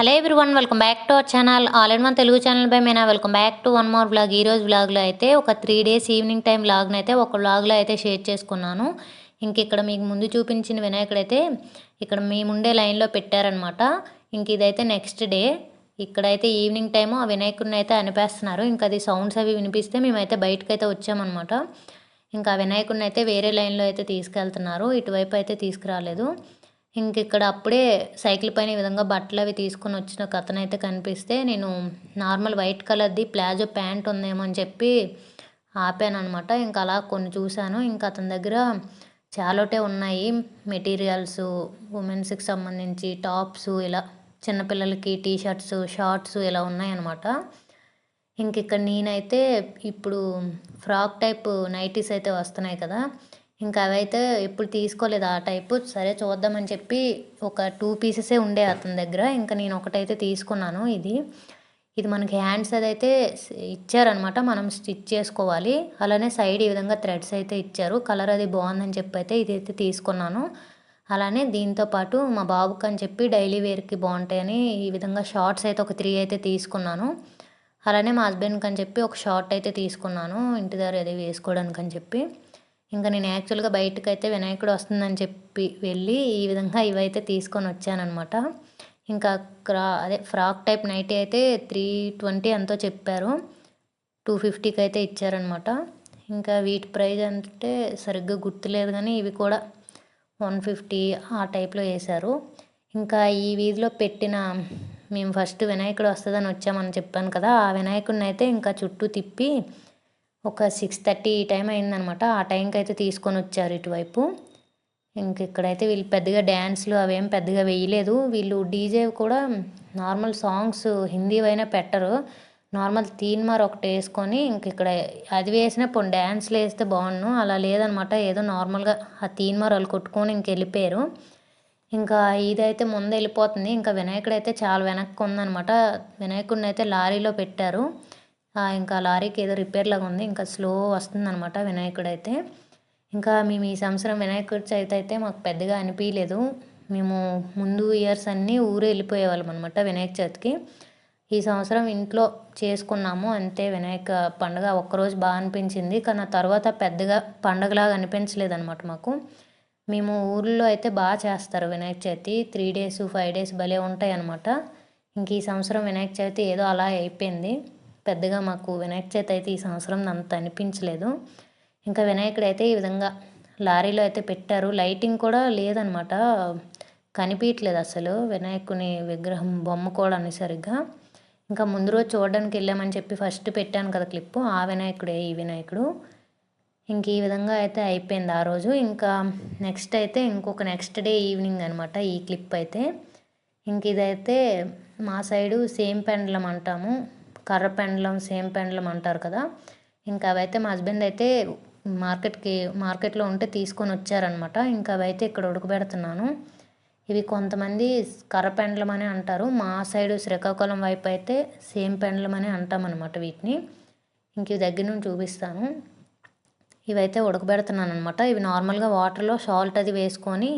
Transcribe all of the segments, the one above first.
Hello everyone welcome back to our channel. All in one Telugu channel by Mena. Welcome back to one more blog ఈరోజు బ్లాగ్లో అయితే ఒక three days evening time బ్లాగ్ని అయితే ఒక బ్లాగ్లో అయితే షేర్ చేసుకున్నాను. ఇంక ఇక్కడ మీకు ముందు చూపించిన వినాయకుడైతే ఇక్కడ ఇక్కడ మేముండే లైన్లో పెట్టారనమాట ఇంక ఇదైతే నెక్స్ట్ డే. ఇక్కడైతే ఈవినింగ్ టైము ఆ వినాయకుడిని అయితే అనిపేస్తున్నారు. ఇంకా అది సౌండ్స్ అవి వినిపిస్తే మేమైతే బయటకు అయితే వచ్చామన్నమాట. ఇంకా ఆ వినాయకుడిని అయితే వేరే లైన్లో అయితే తీసుకెళ్తున్నారు. ఇటువైపు అయితే తీసుకురాలేదు. ఇంక ఇక్కడ అప్పుడే సైకిల్ పైన ఈ విధంగా బట్టలు అవి తీసుకొని వచ్చిన ఒక కనిపిస్తే నేను నార్మల్ వైట్ కలర్ది ప్లాజో ప్యాంట్ ఉందేమో అని చెప్పి ఆపాను అనమాట ఇంకా అలా కొన్ని చూశాను. ఇంకా అతని దగ్గర చాలోటే ఉన్నాయి. మెటీరియల్స్ ఉమెన్స్కి సంబంధించి టాప్స్ ఇలా చిన్నపిల్లలకి టీ షర్ట్స్ షార్ట్స్ ఇలా ఉన్నాయన్నమాట. ఇంక ఇక్కడ నేనైతే ఇప్పుడు ఫ్రాక్ టైప్ నైటీస్ అయితే వస్తున్నాయి కదా. ఇంకా అవైతే ఎప్పుడు తీసుకోలేదు ఆ టైపు. సరే చూద్దామని చెప్పి ఒక టూ పీసెసే ఉండే అతని దగ్గర. ఇంకా నేను ఒకటైతే తీసుకున్నాను ఇది. ఇది మనకి హ్యాండ్స్ అదైతే ఇచ్చారనమాట మనం స్టిచ్ చేసుకోవాలి. అలానే సైడ్ ఈ విధంగా థ్రెడ్స్ అయితే ఇచ్చారు. కలర్ అది బాగుందని చెప్పి అయితే ఇదైతే తీసుకున్నాను. అలానే దీంతో పాటు మా బాబుకి అని చెప్పి డైలీ వేర్కి బాగుంటాయని ఈ విధంగా షార్ట్స్ అయితే ఒక త్రీ అయితే తీసుకున్నాను. అలానే మా హస్బెండ్కి అని చెప్పి ఒక షార్ట్ అయితే తీసుకున్నాను. ఇంటి దగ్గర అది వేసుకోవడానికి అని చెప్పి. ఇంకా నేను యాక్చువల్గా బయటకు అయితే వినాయకుడు వస్తుందని చెప్పి వెళ్ళి ఈ విధంగా ఇవైతే తీసుకొని వచ్చానమాట ఇంకా క్రా అదే ఫ్రాక్ టైప్ నైటీ అయితే త్రీ ట్వంటీ ఎంతో చెప్పారు. టూ ఫిఫ్టీకి అయితే ఇచ్చారనమాట ఇంకా వీటి ప్రైజ్ అంటే సరిగ్గా గుర్తులేదు కానీ ఇవి కూడా వన్ ఫిఫ్టీ ఆ టైప్లో వేశారు. ఇంకా ఈ వీధిలో పెట్టిన మేము ఫస్ట్ వినాయకుడు వస్తుందని వచ్చామని చెప్పాను కదా ఆ వినాయకుడిని అయితే ఇంకా చుట్టూ తిప్పి ఒక సిక్స్ థర్టీ ఈ టైం అయిందనమాట. ఆ టైంకి అయితే తీసుకొని వచ్చారు ఇటువైపు. ఇంక ఇక్కడైతే వీళ్ళు పెద్దగా డ్యాన్స్లు అవేం పెద్దగా వేయలేదు. వీళ్ళు డీజే కూడా నార్మల్ సాంగ్స్ హిందీ అయినా పెట్టరు. నార్మల్ తీన్ మార్ ఒకటి వేసుకొని ఇంక ఇక్కడ అది వేసినా పోనీ డ్యాన్స్లు వేస్తే బాగుండు. అలా లేదనమాట. ఏదో నార్మల్గా ఆ తీన్ మార్ వాళ్ళు కొట్టుకొని ఇంక వెళ్ళిపోయారు. ఇంకా ఇదైతే ముందు వెళ్ళిపోతుంది. ఇంకా వినాయకుడు అయితే చాలా వెనక్కి ఉందనమాట. వినాయకుడిని అయితే లారీలో పెట్టారు. ఇంకా లారీకి ఏదో రిపేర్ లాగా ఉంది. ఇంకా స్లో వస్తుందనమాట వినాయకుడు అయితే ఇంకా మేము ఈ సంవత్సరం వినాయకుడి చవితి అయితే మాకు పెద్దగా అనిపించలేదు మేము ముందు ఇయర్స్ అన్నీ ఊరు వెళ్ళిపోయేవాళ్ళం అనమాట వినాయక చవితికి. ఈ సంవత్సరం ఇంట్లో చేసుకున్నాము. అంతే వినాయక పండుగ ఒక్కరోజు బాగా అనిపించింది. కానీ ఆ తర్వాత పెద్దగా పండగలాగా అనిపించలేదు అనమాట మాకు. మేము ఊర్లో అయితే బాగా చేస్తారు Vinayaka Chavithi. Three days five days భలే ఉంటాయి అనమాట ఇంక ఈ సంవత్సరం వినాయక చవితి ఏదో అలా అయిపోయింది. పెద్దగా మాకు వినాయక చేతి అయితే ఈ సంవత్సరం అంత అనిపించలేదు. ఇంకా వినాయకుడు అయితే ఈ విధంగా లారీలో అయితే పెట్టారు. లైటింగ్ కూడా లేదనమాట. కనిపించట్లేదు అసలు వినాయకుని విగ్రహం బొమ్మ కూడా అని సరిగ్గా ఇంకా ముందు రోజు చూడడానికి వెళ్ళామని చెప్పి ఫస్ట్ పెట్టాను కదా క్లిప్పు. ఆ వినాయకుడే ఈ వినాయకుడు. ఇంక ఈ విధంగా అయితే అయిపోయింది ఆ రోజు. ఇంకా నెక్స్ట్ అయితే ఇంకొక నెక్స్ట్ డే ఈవినింగ్ అనమాట ఈ క్లిప్ అయితే. ఇంక ఇదైతే మా సైడు సేమ్ పెండలం అంటాము. కర్ర పెండలం సేమ్ పెండలం అంటారు కదా. ఇంకా అవైతే మా హస్బెండ్ అయితే మార్కెట్కి మార్కెట్లో ఉంటే తీసుకొని వచ్చారనమాట ఇంకా అవైతే ఇక్కడ ఉడకబెడుతున్నాను. ఇవి కొంతమంది కర్ర పెండలం అని అంటారు. మా సైడు శ్రీకాకుళం వైపు అయితే సేమ్ పెండలం అని అంటామన్నమాట వీటిని. ఇంక ఇవి దగ్గర నుంచి చూపిస్తాను. ఇవైతే ఉడకబెడుతున్నాను అనమాట ఇవి నార్మల్గా వాటర్లో సాల్ట్ అది వేసుకొని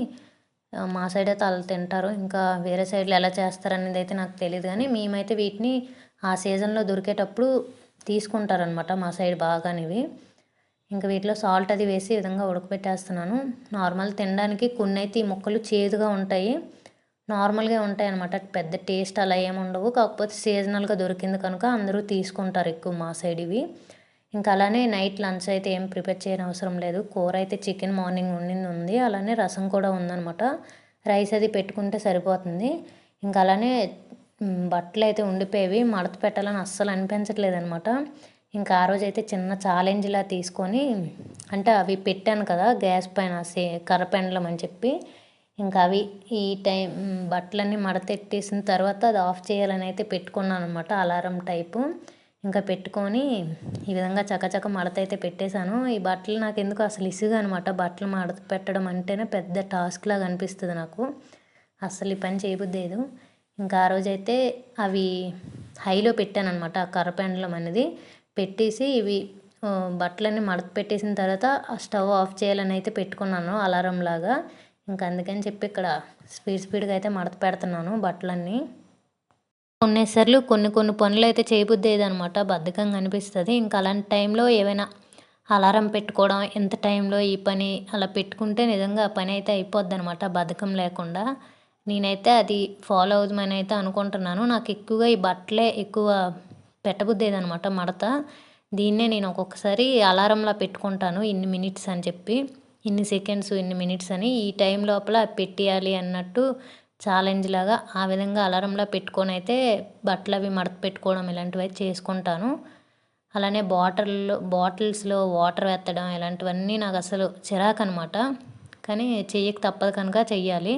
మా సైడ్ అయితే అలా తింటారు. ఇంకా వేరే సైడ్లో ఎలా చేస్తారనేది అయితే నాకు తెలియదు కానీ మేమైతే వీటిని ఆ సీజన్లో దొరికేటప్పుడు తీసుకుంటారనమాట మా సైడ్ బాగానివి. ఇంకా వీటిలో సాల్ట్ అది వేసి ఈ విధంగా ఉడకబెట్టేస్తున్నాను. నార్మల్ తినడానికి కొన్ని అయితే ఈ ముక్కలు చేదుగా ఉంటాయి. నార్మల్గా ఉంటాయి అనమాట పెద్ద టేస్ట్ అలా ఏమి ఉండవు. కాకపోతే సీజనల్గా దొరికింది కనుక అందరూ తీసుకుంటారు ఎక్కువ మా సైడ్ ఇవి. ఇంకా అలానే నైట్ లంచ్ అయితే ఏం ప్రిపేర్ చేయని అవసరం లేదు. కూర అయితే చికెన్ మార్నింగ్ ఉండింది ఉంది. అలానే రసం కూడా ఉందనమాట రైస్ అది పెట్టుకుంటే సరిపోతుంది. ఇంకా అలానే బట్టలు అయితే ఉండిపోయేవి మడత పెట్టాలని అస్సలు అనిపించట్లేదు అనమాట ఇంకా ఆ రోజు అయితే చిన్న ఛాలెంజ్లా తీసుకొని అంటే అవి పెట్టాను కదా గ్యాస్ పైన సే కర్రపెండలం అని చెప్పి. ఇంకా అవి ఈ టైం బట్టలన్నీ మడతెట్టేసిన తర్వాత అది ఆఫ్ చేయాలని అయితే పెట్టుకున్నాను అనమాట అలారం టైపు. ఇంకా పెట్టుకొని ఈ విధంగా చకచక మడత అయితే పెట్టేశాను. ఈ బట్టలు నాకు ఎందుకు అసలు ఇసుగా అనమాట బట్టలు మడత పెట్టడం అంటేనే పెద్ద టాస్క్ లాగా అనిపిస్తుంది నాకు. అసలు ఈ పని చేయబుద్దేదు ఇంకా ఆ రోజైతే అవి హైలో పెట్టాను అనమాట ఆ కర్రపెండలం అనేది. పెట్టేసి ఇవి బట్టలన్నీ మడత పెట్టేసిన తర్వాత ఆ స్టవ్ ఆఫ్ చేయాలని అయితే పెట్టుకున్నాను అలారం లాగా. ఇంకా అందుకని చెప్పి ఇక్కడ స్పీడ్ స్పీడ్గా అయితే మడత పెడుతున్నాను బట్టలన్నీ. కొన్నిసార్లు కొన్ని కొన్ని పనులు అయితే చేయబుద్దేది అనమాట బద్ధకంగా అనిపిస్తుంది ఇంకా అలాంటి టైంలో ఏవైనా అలారం పెట్టుకోవడం ఎంత టైంలో ఈ పని అలా పెట్టుకుంటే నిజంగా పని అయితే అయిపోద్ది అనమాట బద్ధకం లేకుండా. నేనైతే అది ఫాలో అవుదామని అయితే అనుకుంటున్నాను. నాకు ఎక్కువగా ఈ బట్టలే ఎక్కువ పెట్టబుద్దేదనమాట మడత. దీన్నే నేను ఒక్కొక్కసారి అలారంలా పెట్టుకుంటాను. ఇన్ని మినిట్స్ అని చెప్పి ఇన్ని సెకండ్స్ ఇన్ని మినిట్స్ అని ఈ టైం లోపల పెట్టేయాలి అన్నట్టు ఛాలెంజ్ లాగా ఆ విధంగా అలారంలా పెట్టుకొని అయితే బట్టలు అవి మడత పెట్టుకోవడం ఇలాంటివి చేసుకుంటాను. అలానే బాటిల్లో బాటిల్స్లో వాటర్ ఎత్తడం ఇలాంటివన్నీ నాకు అసలు చిరాకు అనమాట కానీ చెయ్యక తప్పదు కనుక చెయ్యాలి.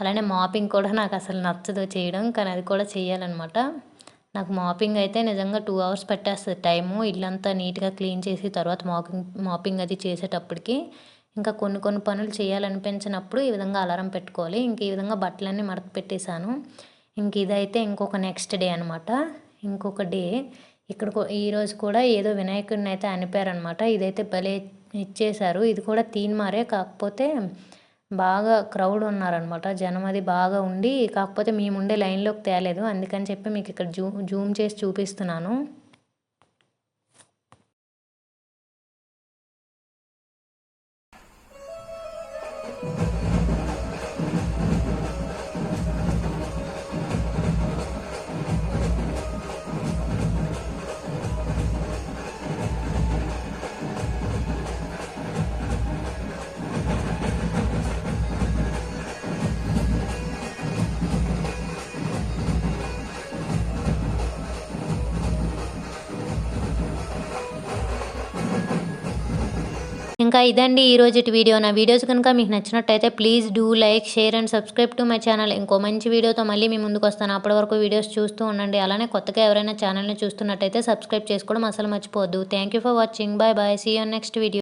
అలానే మాపింగ్ కూడా నాకు అసలు నచ్చదు చేయడం కానీ అది కూడా చేయాలన్నమాట నాకు మాపింగ్ అయితే నిజంగా టూ అవర్స్ పెట్టేస్తుంది టైము. ఇల్లంతా నీట్గా క్లీన్ చేసి తర్వాత మాపింగ్ మాపింగ్ అది చేసేటప్పటికి ఇంకా కొన్ని కొన్ని పనులు చేయాలనిపించినప్పుడు ఈ విధంగా అలారం పెట్టుకోవాలి. ఇంక ఈ విధంగా బట్టలన్నీ మడత పెట్టేశాను. ఇంక ఇదైతే ఇంకొక నెక్స్ట్ డే అనమాట ఇంకొక డే. ఇక్కడ ఈరోజు కూడా ఏదో వినాయకుడిని అయితే అనిపారనమాట ఇదైతే భలే ఇచ్చేశారు. ఇది కూడా తీన్ మారే కాకపోతే బాగా క్రౌడ్ ఉన్నారనమాట జనం అది బాగా ఉండి కాకపోతే మేము ఉండే లైన్లోకి తేలేదు. అందుకని చెప్పి మీకు ఇక్కడ జూ జూమ్ చేసి చూపిస్తున్నాను. ఇంకా ఇదండి ఈరోజు వీడియో. నా వీడియోస్ కనుక మీకు నచ్చినట్టయితే please do like share and subscribe to my channel. ఇంకో మంచి వీడియోతో మళ్ళీ మీ ముందుకు వస్తాను. అప్పటి వరకు వీడియోస్ చూస్తూ ఉండండి. అలానే కొత్తగా ఎవరైనా ఛానల్ని చూస్తున్నట్టయితే సబ్స్క్రైబ్ చేసుకోవడం అసలు మర్చిపోవద్దు. Thank you for watching bye bye see you next video